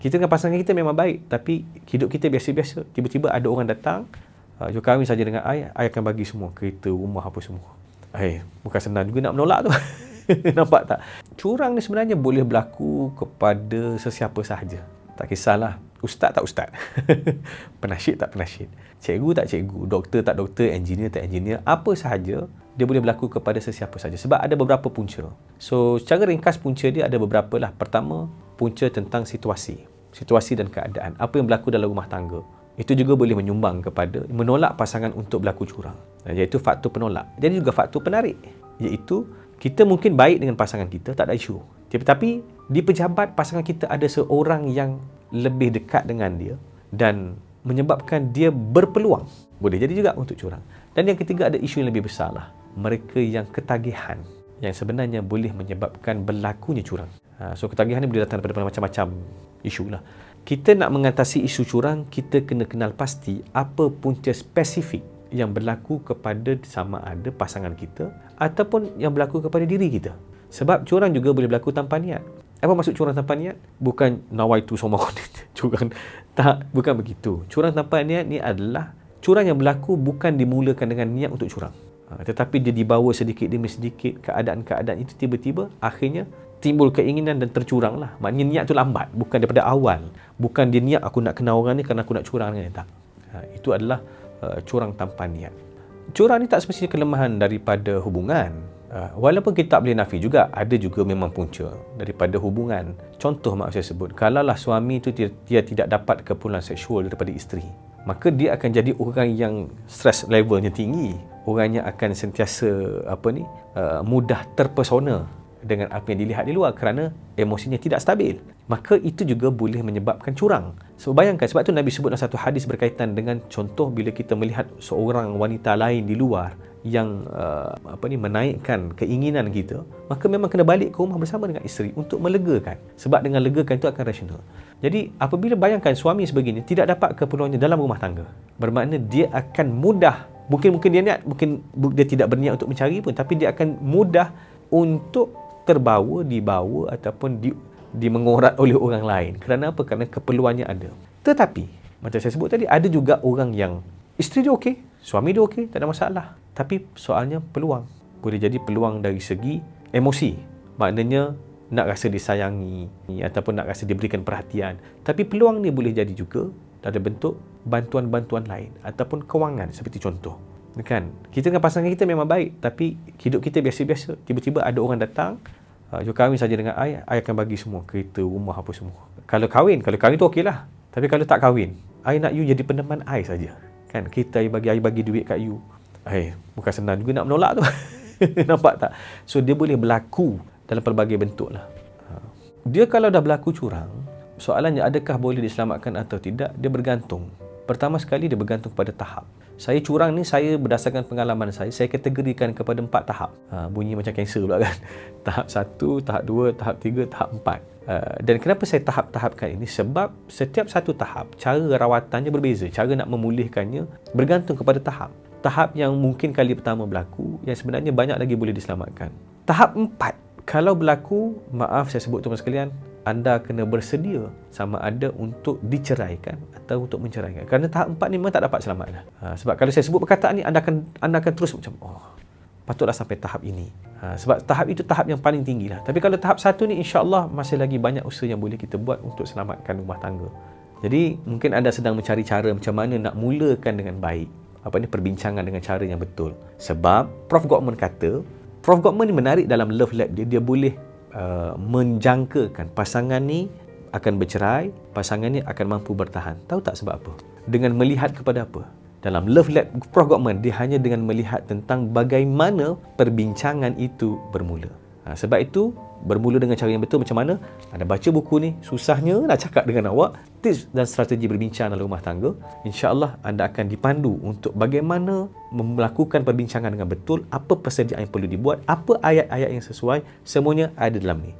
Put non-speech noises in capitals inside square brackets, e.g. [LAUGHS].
Kita dengan pasangan kita memang baik, tapi hidup kita biasa-biasa. Tiba-tiba ada orang datang, uh, jom kahwin saja dengan ayah, ayah akan bagi semua, kereta, rumah, apa semua. Eh, bukan senang juga nak menolak tu. [LAUGHS] Nampak tak? Curang ni sebenarnya boleh berlaku kepada sesiapa sahaja. Tak kisahlah, ustaz tak ustaz. [LAUGHS] penasyid tak penasyid. Cikgu tak cikgu, doktor tak doktor, engineer tak engineer, apa sahaja dia boleh berlaku kepada sesiapa sahaja. Sebab ada beberapa punca. So, secara ringkas punca dia ada beberapa lah. Pertama, punca tentang situasi situasi dan keadaan apa yang berlaku dalam rumah tangga itu juga boleh menyumbang kepada menolak pasangan untuk berlaku curang. Iaitu faktor penolak. Jadi juga faktor penarik iaitu kita mungkin baik dengan pasangan kita tak ada isu. Tetapi di pejabat pasangan kita ada seorang yang lebih dekat dengan dia dan menyebabkan dia berpeluang. Boleh jadi juga untuk curang. Dan yang ketiga ada isu yang lebih besar lah mereka yang ketagihan yang sebenarnya boleh menyebabkan berlakunya curang. Ha, so ketagihan ini boleh datang daripada macam-macam isu lah. Kita nak mengatasi isu curang, kita kena kenal pasti apa punca spesifik yang berlaku kepada sama ada pasangan kita ataupun yang berlaku kepada diri kita. Sebab curang juga boleh berlaku tanpa niat. Apa maksud curang tanpa niat? Bukan nawaitu sama [LAUGHS] curang. Tak, bukan begitu. Curang tanpa niat ni adalah curang yang berlaku bukan dimulakan dengan niat untuk curang. Ha, tetapi dia dibawa sedikit demi sedikit keadaan-keadaan itu tiba-tiba akhirnya timbul keinginan dan tercurang lah. Maknanya niat tu lambat. Bukan daripada awal. Bukan dia niat aku nak kenal orang ni kerana aku nak curang dengan Tak. Ha, itu adalah uh, curang tanpa niat. Curang ni tak semestinya kelemahan daripada hubungan. Uh, walaupun kita tak boleh nafi juga, ada juga memang punca daripada hubungan. Contoh mak saya sebut, kalaulah suami itu dia, dia tidak dapat kepulan seksual daripada isteri, maka dia akan jadi orang yang stress levelnya tinggi orangnya akan sentiasa apa ni uh, mudah terpesona dengan apa yang dilihat di luar kerana emosinya tidak stabil. Maka itu juga boleh menyebabkan curang. So bayangkan sebab tu Nabi sebut dalam satu hadis berkaitan dengan contoh bila kita melihat seorang wanita lain di luar yang uh, apa ni menaikkan keinginan kita maka memang kena balik ke rumah bersama dengan isteri untuk melegakan. Sebab dengan legakan itu akan rasional. Jadi apabila bayangkan suami sebegini tidak dapat keperluannya dalam rumah tangga bermakna dia akan mudah mungkin mungkin dia niat mungkin dia tidak berniat untuk mencari pun tapi dia akan mudah untuk terbawa dibawa ataupun di dimengorat oleh orang lain. Kerana apa? Kerana keperluannya ada. Tetapi macam saya sebut tadi ada juga orang yang isteri dia okey suami dia okey tak ada masalah. Tapi soalnya peluang. Boleh jadi peluang dari segi emosi. Maknanya nak rasa disayangi ataupun nak rasa diberikan perhatian. Tapi peluang ni boleh jadi juga ada bentuk bantuan-bantuan lain ataupun kewangan seperti contoh. Kan? Kita dengan pasangan kita memang baik tapi hidup kita biasa-biasa. Tiba-tiba ada orang datang uh, kahwin saja dengan ayah ayah akan bagi semua kereta rumah apa semua. Kalau kahwin kalau kahwin tu okeylah. Tapi kalau tak kahwin ayah nak you jadi peneman ayah saja. Kan? Kita ayah bagi ayah bagi duit kat you. Eh bukan senang juga nak menolak tu. [LAUGHS] Nampak tak? So dia boleh berlaku dalam pelbagai bentuk lah uh, dia kalau dah berlaku curang soalannya adakah boleh diselamatkan atau tidak? Dia bergantung. Pertama sekali dia bergantung kepada tahap. Saya curang ni saya berdasarkan pengalaman saya saya kategorikan kepada empat tahap. Ha, bunyi macam kanser pula kan. [LAUGHS] Tahap satu tahap dua tahap tiga tahap empat. Uh, dan kenapa saya tahap-tahapkan ini? Sebab setiap satu tahap cara rawatannya berbeza cara nak memulihkannya bergantung kepada tahap. Tahap yang mungkin kali pertama berlaku yang sebenarnya banyak lagi boleh diselamatkan. Tahap empat kalau berlaku maaf saya sebut tuan sekalian anda kena bersedia sama ada untuk diceraikan atau untuk menceraikan. Kerana tahap empat ni memang tak dapat selamat dah. Ha, sebab kalau saya sebut perkataan ni, anda akan anda akan terus macam, oh, patutlah sampai tahap ini. Ha, sebab tahap itu tahap yang paling tinggi lah. Tapi kalau tahap satu ni, insya Allah masih lagi banyak usaha yang boleh kita buat untuk selamatkan rumah tangga. Jadi, mungkin anda sedang mencari cara macam mana nak mulakan dengan baik. Apa ni, perbincangan dengan cara yang betul. Sebab, Prof. Gottman kata, Prof. Gottman ni menarik dalam love lab dia, dia boleh Uh, menjangkakan pasangan ni akan bercerai, pasangan ni akan mampu bertahan. Tahu tak sebab apa? Dengan melihat kepada apa? Dalam Love Lab Prof. Gottman, dia hanya dengan melihat tentang bagaimana perbincangan itu bermula. Ha, sebab itu, bermula dengan cara yang betul macam mana? Anda baca buku ni, susahnya nak cakap dengan awak, tips dan strategi berbincang dalam rumah tangga. InsyaAllah anda akan dipandu untuk bagaimana melakukan perbincangan dengan betul, apa persediaan yang perlu dibuat, apa ayat-ayat yang sesuai, semuanya ada dalam ni.